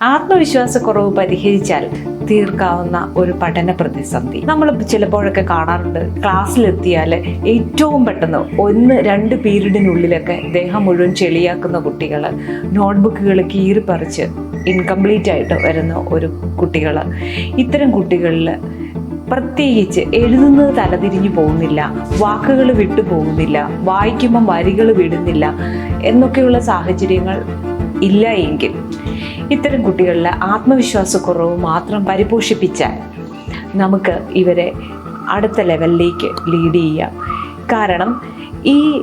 ആത്മവിശ്വാസക്കുറവ് പരിഹരിച്ചാൽ തീർക്കാവുന്ന ഒരു പഠന പ്രതിസന്ധി. നമ്മൾ ചിലപ്പോഴൊക്കെ കാണാറുണ്ട് ക്ലാസ്സിലെത്തിയാൽ ഏറ്റവും പെട്ടെന്ന് ഒന്ന് രണ്ട് പീരീഡിനുള്ളിലൊക്കെ ദേഹം മുഴുവൻ ചെളിയാക്കുന്ന കുട്ടികൾ നോട്ട്ബുക്കുകൾ കീറിപ്പറിച്ച് ഇൻകംപ്ലീറ്റ് ആയിട്ട് വരുന്ന ഒരു കുട്ടികൾ. ഇത്തരം കുട്ടികളിൽ പ്രത്യേകിച്ച് എഴുതുന്നത് തലതിരിഞ്ഞു പോകുന്നില്ല വാക്കുകൾ വിട്ടു പോകുന്നില്ല വായിക്കുമ്പം വരികൾ വിടുന്നില്ല എന്നൊക്കെയുള്ള സാഹചര്യങ്ങൾ ഇല്ല എങ്കിൽ ഇത്തരം കുട്ടികളിലെ ആത്മവിശ്വാസക്കുറവ് മാത്രം പരിപോഷിപ്പിച്ചാൽ നമുക്ക് ഇവരെ അടുത്ത ലെവലിലേക്ക് ലീഡ് ചെയ്യാം. കാരണം ഈ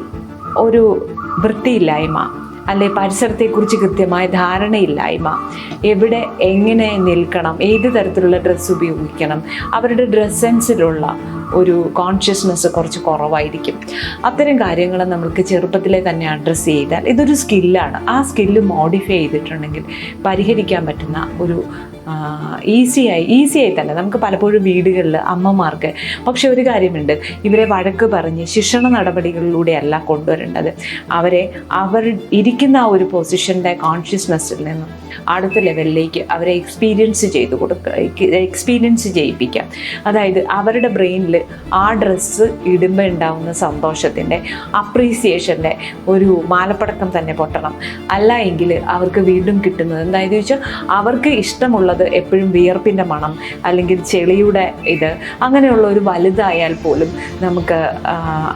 ഒരു വൃത്തിയില്ലായ്മ അല്ലെ പരിസരത്തെക്കുറിച്ച് കൃത്യമായ ധാരണയില്ലായ്മ എവിടെ എങ്ങനെ നിൽക്കണം ഏത് തരത്തിലുള്ള ഡ്രസ്സ് ഉപയോഗിക്കണം അവരുടെ ഡ്രസ് സെൻസിലുള്ള ഒരു കോൺഷ്യസ്നെസ് കുറച്ച് കുറവായിരിക്കും. അത്തരം കാര്യങ്ങൾ നമുക്ക് ചെറുപ്പത്തിലെ തന്നെ അഡ്രസ്സ് ചെയ്താൽ ഇതൊരു സ്കില്ലാണ് ആ സ്കില്ല് മോഡിഫൈ ചെയ്തിട്ടുണ്ടെങ്കിൽ പരിഹരിക്കാൻ പറ്റുന്ന ഒരു ഈസിയായി ഈസിയായി തന്നെ. നമുക്ക് പലപ്പോഴും വീടുകളിൽ അമ്മമാർക്ക് പക്ഷെ ഒരു കാര്യമുണ്ട്. ഇവരെ വഴക്ക് പറഞ്ഞ് ശിക്ഷണ നടപടികളിലൂടെയല്ല കൊണ്ടുവരേണ്ടത്. അവരെ അവർ ഇരിക്കുന്ന ആ ഒരു പൊസിഷന്റെ കോൺഷ്യസ്നെസ്സിൽ നിന്നും അടുത്ത ലെവലിലേക്ക് അവരെ എക്സ്പീരിയൻസ് ചെയ്ത് കൊടുക്കുക എക്സ്പീരിയൻസ് ചെയ്യിപ്പിക്കാം. അതായത് അവരുടെ ബ്രെയിനിൽ ആ ഡ്രസ്സ് ഇടുമ്പോൾ ഉണ്ടാവുന്ന സന്തോഷത്തിന്റെ അപ്രീസിയേഷന്റെ ഒരു മാലപ്പടക്കം തന്നെ പൊട്ടണം. അല്ല എങ്കിൽ അവർക്ക് വീണ്ടും കിട്ടുന്നത് എന്തായാലും ചോദിച്ചാൽ അവർക്ക് ഇഷ്ടമുള്ളത് എപ്പോഴും വിയർപ്പിന്റെ മണം അല്ലെങ്കിൽ ചെളിയുടെ ഇത് അങ്ങനെയുള്ള ഒരു വലുതായാൽ പോലും നമുക്ക്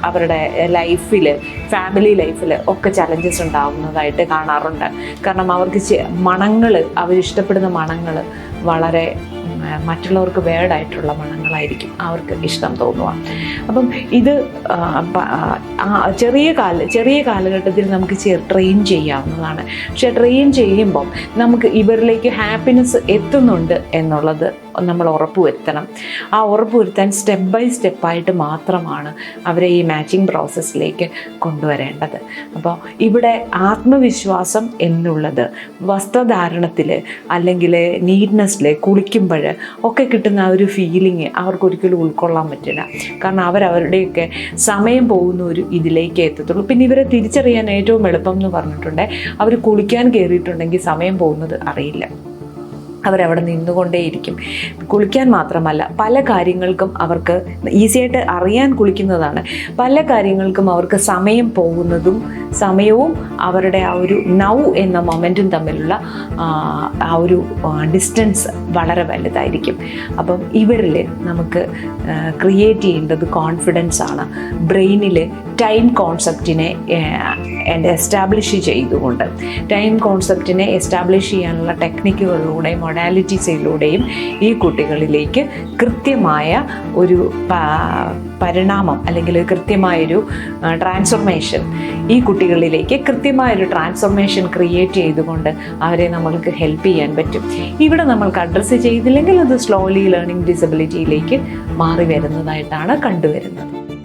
അവരുടെ ലൈഫിൽ ഫാമിലി ലൈഫിൽ ഒക്കെ ചലഞ്ചസ് ഉണ്ടാവുന്നതായിട്ട് കാണാറുണ്ട്. കാരണം അവർക്ക് മണങ്ങൾ അവരിഷ്ടപ്പെടുന്ന മണങ്ങൾ വളരെ മറ്റുള്ളവർക്ക് വേർഡായിട്ടുള്ള മണങ്ങളായിരിക്കും അവർക്ക് ഇഷ്ടം തോന്നുക. അപ്പം ഇത് ചെറിയ കാല ചെറിയ കാലഘട്ടത്തിൽ നമുക്ക് ട്രെയിൻ ചെയ്യാവുന്നതാണ്. പക്ഷെ ട്രെയിൻ ചെയ്യുമ്പം നമുക്ക് ഇവരിലേക്ക് ഹാപ്പിനെസ് എത്തുന്നുണ്ട് എന്നുള്ളത് നമ്മൾ ഉറപ്പ് വരുത്തണം. ആ ഉറപ്പ് വരുത്താൻ സ്റ്റെപ്പ് ബൈ സ്റ്റെപ്പായിട്ട് മാത്രമാണ് അവരെ ഈ മാച്ചിങ് പ്രോസസ്സിലേക്ക് കൊണ്ടുവരേണ്ടത്. അപ്പോൾ ഇവിടെ ആത്മവിശ്വാസം എന്നുള്ളത് വസ്ത്രധാരണത്തിൽ അല്ലെങ്കിൽ നീറ്റ്നെസ്സിൽ കുളിക്കുമ്പോൾ ഒക്കെ കിട്ടുന്ന ആ ഒരു ഫീലിംഗ് അവർക്കൊരിക്കലും ഉൾക്കൊള്ളാൻ പറ്റില്ല. കാരണം അവരവരുടെയൊക്കെ സമയം പോകുന്ന ഒരു ഇതിലേക്ക് എത്തത്തുള്ളൂ. പിന്നെ ഇവരെ തിരിച്ചറിയാൻ ഏറ്റവും എളുപ്പം എന്ന് പറഞ്ഞിട്ടുണ്ടെങ്കിൽ അവർ കുളിക്കാൻ കയറിയിട്ടുണ്ടെങ്കിൽ സമയം പോകുന്നത് അറിയില്ല. അവരവിടെ നിന്നുകൊണ്ടേയിരിക്കും. കുളിക്കാൻ മാത്രമല്ല പല കാര്യങ്ങൾക്കും അവർക്ക് ഈസിയായിട്ട് അറിയാൻ കുളിക്കുന്നതാണ്. പല കാര്യങ്ങൾക്കും അവർക്ക് സമയം പോകുന്നതും സമയവും അവരുടെ ആ ഒരു നൗ എന്ന മൊമെന്റും തമ്മിലുള്ള ആ, ഒരു ഡിസ്റ്റൻസ് വളരെ വലുതായിരിക്കും. അപ്പം ഇവരിൽ നമുക്ക് ക്രിയേറ്റ് ചെയ്യേണ്ടത് കോൺഫിഡൻസ് ആണ്. ബ്രെയിനിൽ ടൈം കോൺസെപ്റ്റിനെ എസ്റ്റാബ്ലിഷ് ചെയ്തുകൊണ്ട് ടൈം കോൺസെപ്റ്റിനെ എസ്റ്റാബ്ലിഷ് ചെയ്യാനുള്ള ടെക്നിക്കുകളിലൂടെയും മൊഡാലിറ്റീസിലൂടെയും ഈ കുട്ടികളിലേക്ക് കൃത്യമായ ഒരു പരിണാമം അല്ലെങ്കിൽ കൃത്യമായൊരു ട്രാൻസ്ഫോർമേഷൻ ഈ കുട്ടികളിലേക്ക് കൃത്യമായൊരു ട്രാൻസ്ഫോർമേഷൻ ക്രിയേറ്റ് ചെയ്തുകൊണ്ട് അവരെ നമ്മൾക്ക് ഹെൽപ്പ് ചെയ്യാൻ പറ്റും. ഇവിടെ നമ്മൾക്ക് അഡ്രസ്സ് ചെയ്തില്ലെങ്കിൽ അത് സ്ലോലി ലേണിംഗ് ഡിസബിലിറ്റിയിലേക്ക് മാറി വരുന്നതായിട്ടാണ് കണ്ടുവരുന്നത്.